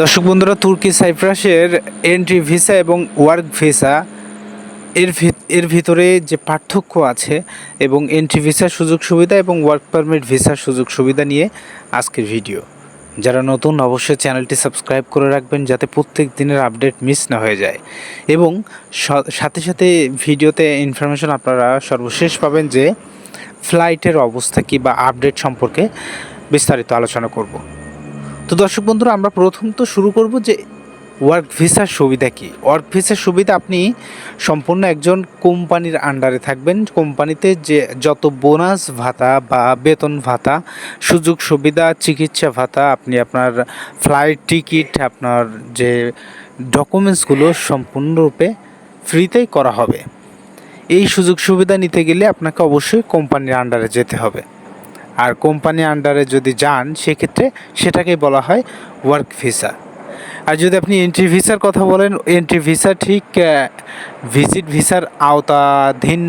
দর্শক বন্ধুরা, তুর্কি সাইপ্রাসের এন্ট্রি ভিসা এবং ওয়ার্ক ভিসা এর এর ভিতরে যে পার্থক্য আছে এবং এন্ট্রি ভিসার সুযোগ সুবিধা এবং ওয়ার্ক পারমিট ভিসার সুযোগ সুবিধা নিয়ে আজকের ভিডিও যারা নতুন, অবশ্যই চ্যানেলটি সাবস্ক্রাইব করে রাখবেন যাতে প্রত্যেক দিনের আপডেট মিস না হয়ে যায়। এবং সাথে সাথে ভিডিওতে ইনফরমেশন আপনারা সর্বশেষ পাবেন যে ফ্লাইটের অবস্থা কী বা আপডেট সম্পর্কে বিস্তারিত আলোচনা করব। তো দর্শক বন্ধুরা, আমরা প্রথম তো শুরু করব যে ওয়ার্ক ভিসার সুবিধা কি। ওয়ার্ক ভিসার সুবিধা, আপনি সম্পূর্ণ একজন কোম্পানির আন্ডারে থাকবেন। কোম্পানিতে যে যত বোনাস ভাতা বা বেতন ভাতা, সুযোগ সুবিধা, চিকিৎসা ভাতা, আপনি আপনার ফ্লাইট টিকিট আপনার যে ডকুমেন্টসগুলো সম্পূর্ণরূপে ফ্রিতেই করা হবে। এই সুযোগ সুবিধা নিতে গেলে আপনাকে অবশ্যই কোম্পানির আন্ডারে যেতে হবে। আর কোম্পানি আন্ডারে যদি যান, সেক্ষেত্রে সেটাকেই বলা হয় ওয়ার্ক ভিসা আর যদি আপনি এন্ট্রি ভিসার কথা বলেন এন্ট্রি ভিসা ঠিক ভিজিট ভিসার আওতাধীন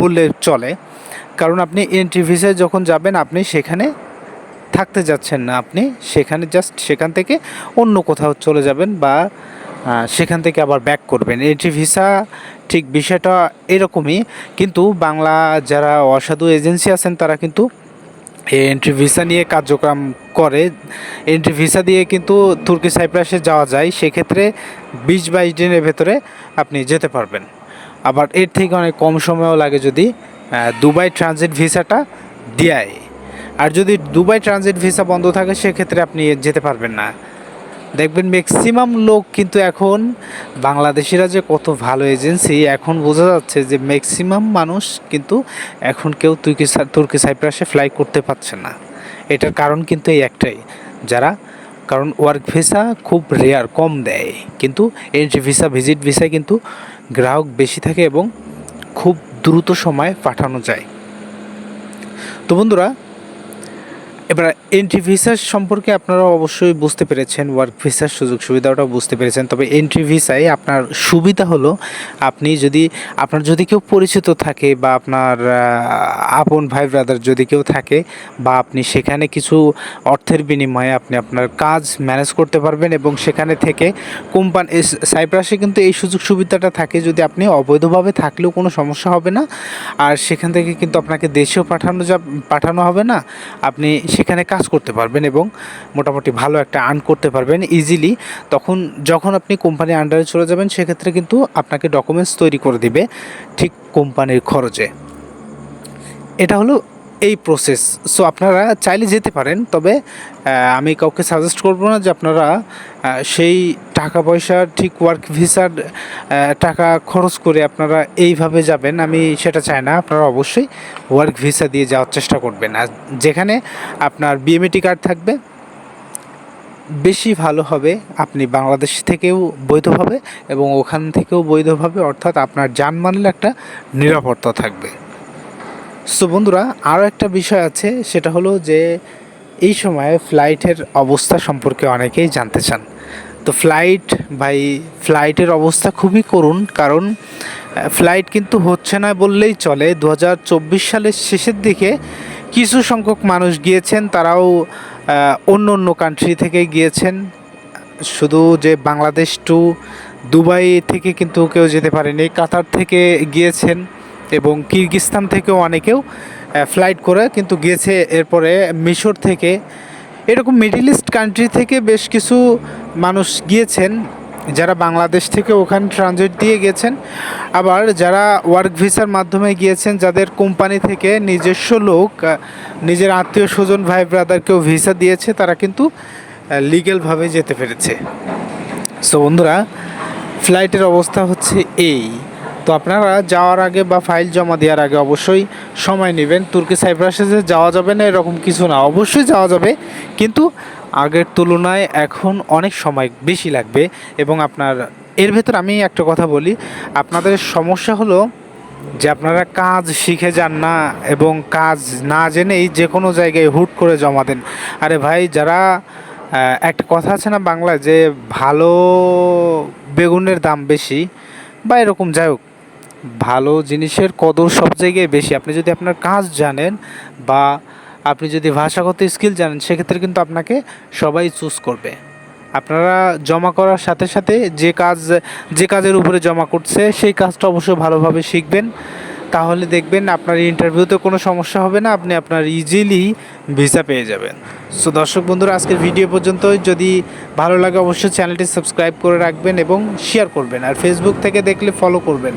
বললে চলে। কারণ আপনি এন্ট্রি ভিসায় যখন যাবেন, আপনি সেখানে থাকতে যাচ্ছেন না। আপনি সেখানে জাস্ট সেখান থেকে অন্য কোথাও চলে যাবেন বা সেখান থেকে আবার ব্যাক করবেন। এন্ট্রি ভিসা ঠিক বিষয়টা এরকমই। কিন্তু বাংলা যারা অসাধু এজেন্সি আছেন, তারা কিন্তু এন্ট্রি ভিসা নিয়ে কার্যক্রম করে। এন্ট্রি ভিসা দিয়ে কিন্তু তুর্কি সাইপ্রাসে যাওয়া যায়। সেক্ষেত্রে বিশ বাইশ দিনের ভেতরে আপনি যেতে পারবেন। আবার এর থেকে অনেক কম সময়ও লাগে যদি দুবাই ট্রানজিট ভিসাটা দেয়। আর যদি দুবাই ট্রানজিট ভিসা বন্ধ থাকে, সেক্ষেত্রে আপনি যেতে পারবেন না। দেখবেন ম্যাক্সিমাম লোক কিন্তু এখন বাংলাদেশিরা যে কত ভালো এজেন্সি এখন বোঝা যাচ্ছে যে ম্যাক্সিমাম মানুষ কিন্তু এখন কেউ তুর্কি তুর্কি সাইপ্রাসে ফ্লাই করতে পারছে না। এটার কারণ কিন্তু এই একটাই। যারা, কারণ ওয়ার্ক ভিসা খুব রেয়ার কম দেয়। কিন্তু এন্ট্রি ভিসা ভিজিট ভিসায় কিন্তু গ্রাহক বেশি থাকে এবং খুব দ্রুত সময় পাঠানো যায়। তো বন্ধুরা এবার এন্ট্রি ভিসার সম্পর্কে আপনারা অবশ্যই বুঝতে পেরেছেন ওয়ার্ক ভিসার সুযোগ সুবিধাটাও বুঝতে পেরেছেন। তবে এন্ট্রি ভিসায় আপনার সুবিধা হলো, আপনি যদি, আপনার যদি কেউ পরিচিত থাকে বা আপনার আপন ভাই ব্রাদার যদি কেউ থাকে বা আপনি সেখানে কিছু অর্থের বিনিময়ে আপনি আপনার কাজ ম্যানেজ করতে পারবেন এবং সেখানে থেকে কোম্পানি সাইপ্রাসে কিন্তু এই সুযোগ সুবিধাটা থাকে যদি আপনি অবৈধভাবে থাকলেও কোনো সমস্যা হবে না। আর সেখান থেকে কিন্তু আপনাকে দেশেও পাঠানো যা পাঠানো হবে না। আপনি সেখানে কাজ করতে পারবেন এবং মোটামুটি ভালো একটা আর্ন করতে পারবেন ইজিলি তখন যখন আপনি কোম্পানির আন্ডারে চলে যাবেন, সেক্ষেত্রে কিন্তু আপনাকে ডকুমেন্টস তৈরি করে দিবে ঠিক কোম্পানির খরচে। এটা হলো এই প্রসেস সো আপনারা চাইলে যেতে পারেন, তবে আমি কাউকে সাজেস্ট করব না যে আপনারা সেই টাকা পয়সা ঠিক ওয়ার্ক ভিসার টাকা খরচ করে আপনারা এইভাবে যাবেন। আমি সেটা চাই না, আপনারা অবশ্যই ওয়ার্ক ভিসা দিয়ে যাওয়ার চেষ্টা করবেন। আর যেখানে আপনার বিএমএটি কার্ড থাকবে, বেশি ভালো হবে, আপনি বাংলাদেশ থেকেও বৈধভাবে এবং ওখান থেকেও বৈধভাবে অর্থাৎ আপনার জানমালের একটা নিরাপত্তা থাকবে। সো বন্ধুরা আরও একটা বিষয় আছে, সেটা হলো যে এই সময়ে ফ্লাইটের অবস্থা সম্পর্কে অনেকেই জানতে চান। তো ফ্লাইট ভাই ফ্লাইটের অবস্থা খুবই করুণ, কারণ ফ্লাইট কিন্তু হচ্ছে না বললেই চলে। দু হাজার চব্বিশ সালের শেষের দিকে কিছু সংখ্যক মানুষ গিয়েছেন, তারাও অন্য অন্য কান্ট্রি থেকে গিয়েছেন। শুধু যে বাংলাদেশ টু দুবাই থেকে কিন্তু কেউ যেতে পারেনি, কাতার থেকে গিয়েছেন। এবং কিরগিস্তান থেকেও অনেকেও ফ্লাইট করে, কিন্তু গেছে এরপরে মিশর থেকে। এরকম মিডিল ইস্ট কান্ট্রি থেকে বেশ কিছু মানুষ গিয়েছেন, যারা বাংলাদেশ থেকে ওখানে ট্রানজিট দিয়ে গেছেন। আবার যারা ওয়ার্ক ভিসার মাধ্যমে গিয়েছেন, যাদের কোম্পানি থেকে নিজস্ব লোক নিজের আত্মীয় স্বজন, ভাই ব্রাদারকেও ভিসা দিয়েছে, তারা কিন্তু লিগ্যালভাবে যেতে পেরেছে। সো বন্ধুরা ফ্লাইটের অবস্থা হচ্ছে এই। তো আপনারা যাওয়ার আগে বা ফাইল জমা দেওয়ার আগে অবশ্যই সময় নেবেন। তুর্কি সাইপ্রাসে যে যাওয়া যাবে না, এরকম কিছু না। অবশ্যই যাওয়া যাবে। কিন্তু আগের তুলনায় এখন অনেক সময় বেশি লাগবে এবং আপনার, এর ভেতর আমি একটা কথা বলি, আপনাদের সমস্যা হলো যে আপনারা কাজ শিখে যান না এবং কাজ না জেনেই যে কোনো জায়গায় হুট করে জমা দেন। আরে ভাই, যারা একটা কথা আছে না বাংলায় যে ভালো বেগুনের দাম বেশি বা এরকম যাই হোক ভালো জিনিসের কদর সব জায়গায় বেশি। আপনি যদি আপনার কাজ জানেন বা আপনি যদি ভাষাগত স্কিল জানেন, সেক্ষেত্রে কিন্তু আপনাকে সবাই চুজ করবে। আপনারা জমা করার সাথে সাথে যে কাজ, যে কাজের উপরে জমা করছে, সেই কাজটা অবশ্যই ভালোভাবে শিখবেন। তাহলে দেখবেন আপনার ইন্টারভিউতে কোনো সমস্যা হবে না, আপনি আপনার ইজিলি ভিসা পেয়ে যাবেন। সো দর্শক বন্ধুরা, আজকের ভিডিও পর্যন্ত যদি ভালো লাগে, অবশ্যই চ্যানেলটি সাবস্ক্রাইব করে রাখবেন এবং শেয়ার করবেন। আর ফেসবুক থেকে দেখলে ফলো করবেন।